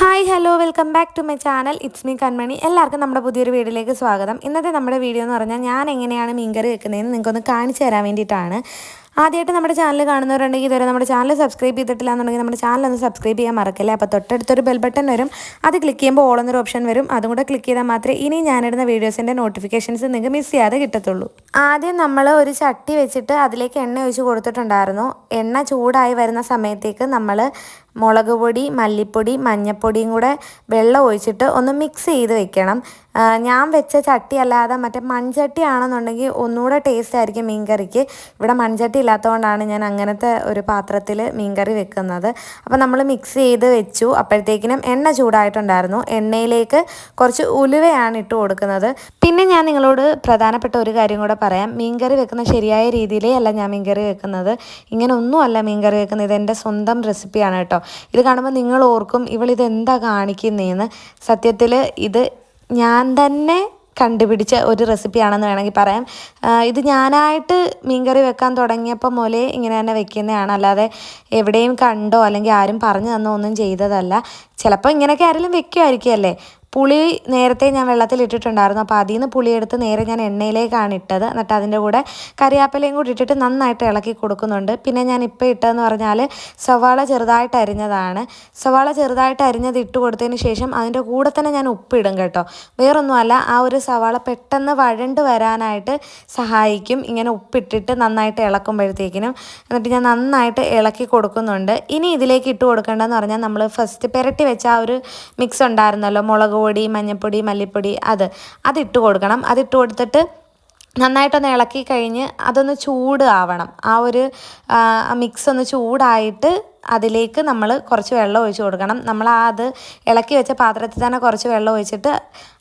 Hi hello welcome back to my channel. It's me Kanmani. എല്ലാവർക്കും നമ്മുടെ പുതിയൊരു വീഡിയോയിലേക്ക് സ്വാഗതം. ഇന്നത്തെ നമ്മുടെ വീഡിയോ എന്ന് പറഞ്ഞാൽ ഞാൻ എങ്ങനെയാണ് മീൻകറി വെക്കുന്നതെന്ന് നിങ്ങൾക്കൊന്ന് കാണിച്ചു തരാൻ വേണ്ടിയിട്ടാണ്. ആദ്യമായിട്ട് നമ്മുടെ ചാനൽ കാണുന്നവരുണ്ടെങ്കിൽ ഇതുവരെ നമ്മുടെ ചാനൽ സബ്സ്ക്രൈബ് ചെയ്തിട്ടില്ല എന്നുണ്ടെങ്കിൽ നമ്മുടെ ചാനൽ ഒന്ന് സബ്സ്ക്രൈബ് ചെയ്യാൻ മറക്കില്ല? അപ്പോൾ തൊട്ടടുത്തൊരു ബെൽ ബട്ടൺ വരും. അത് ക്ലിക്ക് ചെയ്യുമ്പോൾ ഓൾ എന്നൊരു ഓപ്ഷൻ വരും. അതും കൂടെ ക്ലിക്ക് ചെയ്താൽ മാത്രമേ ഇനി ഞാനിടുന്ന വീഡിയോസിന്റെ നോട്ടിഫിക്കേഷൻസ് നിങ്ങൾക്ക് മിസ് ചെയ്യാതെ കിട്ടത്തുള്ളൂ. ആദ്യം നമ്മൾ ഒരു ചട്ടി വെച്ചിട്ട് അതിലേക്ക് എണ്ണ ഒഴിച്ച് കൊടുത്തിട്ടുണ്ടായിരുന്നു. എണ്ണ ചൂടായി വരുന്ന സമയത്തേക്ക് നമ്മൾ മുളക് പൊടി മല്ലിപ്പൊടി മഞ്ഞൾപ്പൊടിയും കൂടെ വെള്ളം ഒഴിച്ചിട്ട് ഒന്ന് മിക്സ് ചെയ്ത് വെക്കണം. ഞാൻ വെച്ച ചട്ടി അല്ലാതെ മറ്റേ മൺചട്ടി ആണെന്നുണ്ടെങ്കിൽ ഒന്നുകൂടെ ടേസ്റ്റ് ആയിരിക്കും മീൻകറിക്ക്. ഇവിടെ മൺചട്ടി ഇല്ലാത്തതുകൊണ്ടാണ് ഞാൻ അങ്ങനത്തെ ഒരു പാത്രത്തിൽ മീൻകറി വെക്കുന്നത്. അപ്പോൾ നമ്മൾ മിക്സ് ചെയ്ത് വെച്ചു. അപ്പോഴത്തേക്കിനും എണ്ണ ചൂടായിട്ടുണ്ടായിരുന്നു. എണ്ണയിലേക്ക് കുറച്ച് ഉലുവയാണ് ഇട്ട് കൊടുക്കുന്നത്. പിന്നെ ഞാൻ നിങ്ങളോട് പ്രധാനപ്പെട്ട ഒരു കാര്യം കൂടെ പറയാം. മീൻകറി വെക്കുന്ന ശരിയായ രീതിയിലേ അല്ല ഞാൻ മീൻകറി വെക്കുന്നത്. ഇങ്ങനെ ഒന്നുമല്ല മീൻകറി വെക്കുന്നത്. ഇത് എന്റെ സ്വന്തം റെസിപ്പിയാണ് കേട്ടോ. ഇത് കാണുമ്പോൾ നിങ്ങൾ ഓർക്കും ഇവളിത് എന്താ കാണിക്കുന്നതെന്ന് സത്യത്തിൽ ഇത് ഞാൻ തന്നെ കണ്ടുപിടിച്ച ഒരു റെസിപ്പിയാണെന്ന് വേണമെങ്കിൽ പറയാം. ഇത് ഞാനായിട്ട് മീൻകറി വെക്കാൻ തുടങ്ങിയപ്പോൾ മുതലേ ഇങ്ങനെ തന്നെ വെക്കുന്നതാണ്. അല്ലാതെ എവിടെയും കണ്ടോ അല്ലെങ്കിൽ ആരും പറഞ്ഞു തന്നോ ഒന്നും ചെയ്തതല്ല. ചിലപ്പോൾ ഇങ്ങനെയൊക്കെ ആരെങ്കിലും വെക്കുമായിരിക്കും പുളി നേരത്തെ ഞാൻ വെള്ളത്തിൽ ഇട്ടിട്ടുണ്ടായിരുന്നു. അപ്പോൾ അതിൽ നിന്ന് പുളിയെടുത്ത് നേരെ ഞാൻ എണ്ണയിലേക്കാണ് ഇട്ടത്. എന്നിട്ട് അതിന്റെ കൂടെ കറിയാപ്പലയും കൂടി ഇട്ടിട്ട് നന്നായിട്ട് ഇളക്കി കൊടുക്കുന്നുണ്ട്. പിന്നെ ഞാൻ ഇപ്പോൾ ഇട്ടതെന്ന് പറഞ്ഞാൽ സവാള ചെറുതായിട്ട് അരിഞ്ഞതാണ്. സവാള ചെറുതായിട്ട് അരിഞ്ഞത് ഇട്ട് കൊടുത്തതിന് ശേഷം അതിന്റെ കൂടെ തന്നെ ഞാൻ ഉപ്പിടും കേട്ടോ. വേറൊന്നുമല്ല ആ ഒരു സവാള പെട്ടെന്ന് വഴണ്ട് വരാനായിട്ട് സഹായിക്കും. ഇങ്ങനെ ഉപ്പിട്ടിട്ട് നന്നായിട്ട് ഇളക്കുമ്പോഴത്തേക്കിനും. എന്നിട്ട് ഞാൻ നന്നായിട്ട് ഇളക്കി കൊടുക്കുന്നുണ്ട്. ഇനി ഇതിലേക്ക് ഇട്ട് കൊടുക്കേണ്ടതെന്ന് പറഞ്ഞാൽ നമ്മൾ ഫസ്റ്റ് പെരട്ടി വെച്ച ആ ഒരു മിക്സ് ഉണ്ടായിരുന്നല്ലോ മുളക് പൊടി മഞ്ഞൾപ്പൊടി മല്ലിപ്പൊടി അത് അതിട്ട് കൊടുക്കണം. അതിട്ട് കൊടുത്തിട്ട് നന്നായിട്ടൊന്ന് ഇളക്കി കഴിഞ്ഞ് അതൊന്ന് ചൂട് ആവണം. ആ ഒരു മിക്സ് ഒന്ന് ചൂടായിട്ട് അതിലേക്ക് നമ്മൾ കുറച്ച് വെള്ളം ഒഴിച്ച് കൊടുക്കണം. നമ്മൾ ആ അത് ഇളക്കി വെച്ച പാത്രത്തിൽ തന്നെ കുറച്ച് വെള്ളം ഒഴിച്ചിട്ട്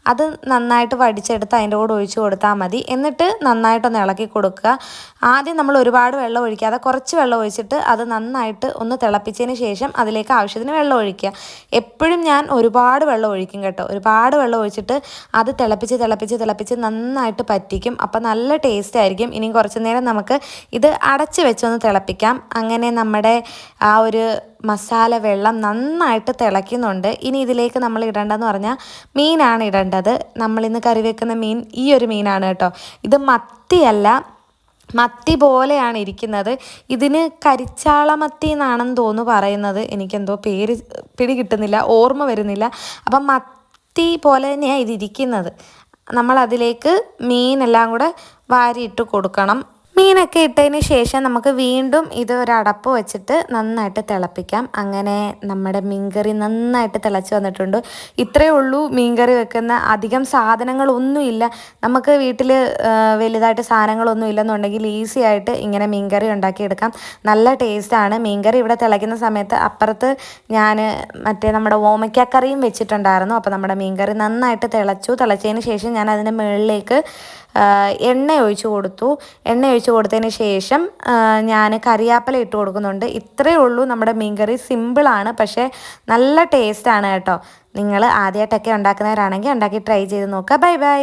അത് നന്നായിട്ട് വടിച്ചെടുത്ത് അതിന്റെ കൂടെ ഒഴിച്ച് കൊടുത്താൽ മതി. എന്നിട്ട് നന്നായിട്ടൊന്ന് ഇളക്കി കൊടുക്കുക. ആദ്യം നമ്മൾ ഒരുപാട് വെള്ളം ഒഴിക്കാതെ കുറച്ച് വെള്ളം ഒഴിച്ചിട്ട് അത് നന്നായിട്ട് ഒന്ന് തിളപ്പിച്ചതിന് ശേഷം അതിലേക്ക് ആവശ്യത്തിന് വെള്ളം ഒഴിക്കുക. എപ്പോഴും ഞാൻ ഒരുപാട് വെള്ളം ഒഴിക്കും കേട്ടോ. ഒരുപാട് വെള്ളം ഒഴിച്ചിട്ട് അത് തിളപ്പിച്ച് തിളപ്പിച്ച് തിളപ്പിച്ച് നന്നായിട്ട് പറ്റിക്കും. അപ്പോൾ നല്ല ടേസ്റ്റ് ആയിരിക്കും. ഇനി കുറച്ച് നേരം നമുക്ക് ഇത് അടച്ച് വെച്ചൊന്ന് തിളപ്പിക്കാം. അങ്ങനെ നമ്മുടെ ആ ഒരു മസാല വെള്ളം നന്നായിട്ട് തിളയ്ക്കുന്നുണ്ട്. ഇനി ഇതിലേക്ക് നമ്മൾ ഇടേണ്ടതെന്ന് പറഞ്ഞാൽ മീനാണ് ഇടേണ്ടത്. നമ്മളിന്ന് കറി വെക്കുന്ന മീൻ ഈ ഒരു മീനാണ് കേട്ടോ. ഇത് മത്തിയല്ല മത്തി പോലെയാണ് ഇരിക്കുന്നത്. ഇതിന് കരിച്ചാളമത്തി എന്നാണെന്ന് തോന്നുന്നു പറയുന്നത്. എനിക്കെന്തോ പേര് പിടി കിട്ടുന്നില്ല ഓർമ്മ വരുന്നില്ല. അപ്പം മത്തി പോലെ തന്നെയാണ് ഇതിരിക്കുന്നത്. നമ്മളതിലേക്ക് മീനെല്ലാം കൂടെ വാരിയിട്ട് കൊടുക്കണം. മീനൊക്കെ ഇട്ടതിന് ശേഷം നമുക്ക് വീണ്ടും ഇത് ഒരു അടപ്പ് വെച്ചിട്ട് നന്നായിട്ട് തിളപ്പിക്കാം. അങ്ങനെ നമ്മുടെ മീൻകറി നന്നായിട്ട് തിളച്ച് വന്നിട്ടുണ്ട്. ഇത്രയേ ഉള്ളൂ മീൻകറി വെക്കുന്ന അധികം സാധനങ്ങളൊന്നുമില്ല. നമുക്ക് വീട്ടിൽ വലുതായിട്ട് സാധനങ്ങളൊന്നും ഇല്ലെന്നുണ്ടെങ്കിൽ ഈസി ആയിട്ട് ഇങ്ങനെ മീൻകറി ഉണ്ടാക്കിയെടുക്കാം. നല്ല ടേസ്റ്റാണ് മീൻകറി ഇവിടെ തിളയ്ക്കുന്ന സമയത്ത് അപ്പുറത്ത് ഞാൻ മറ്റേ നമ്മുടെ ഓമയ്ക്കക്കറിയും വെച്ചിട്ടുണ്ടായിരുന്നു. അപ്പോൾ നമ്മുടെ മീൻകറി നന്നായിട്ട് തിളച്ചു. തിളച്ചതിന് ശേഷം ഞാൻ അതിന്റെ മുകളിലേക്ക് എണ്ണ ഒഴിച്ചു കൊടുത്തു. എണ്ണ ഒഴിച്ചു കൊടുത്തതിന് ശേഷം ഞാൻ കറിയാപ്പല ഇട്ട് കൊടുക്കുന്നുണ്ട്. ഇത്രയേ ഉള്ളൂ നമ്മുടെ മീൻകറി. സിമ്പിളാണ് പക്ഷേ നല്ല ടേസ്റ്റാണ് കേട്ടോ. നിങ്ങൾ ആദ്യമായിട്ടൊക്കെ ഉണ്ടാക്കുന്നവരാണെങ്കിൽ ഉണ്ടാക്കി ട്രൈ ചെയ്ത് നോക്കുക. Bye bye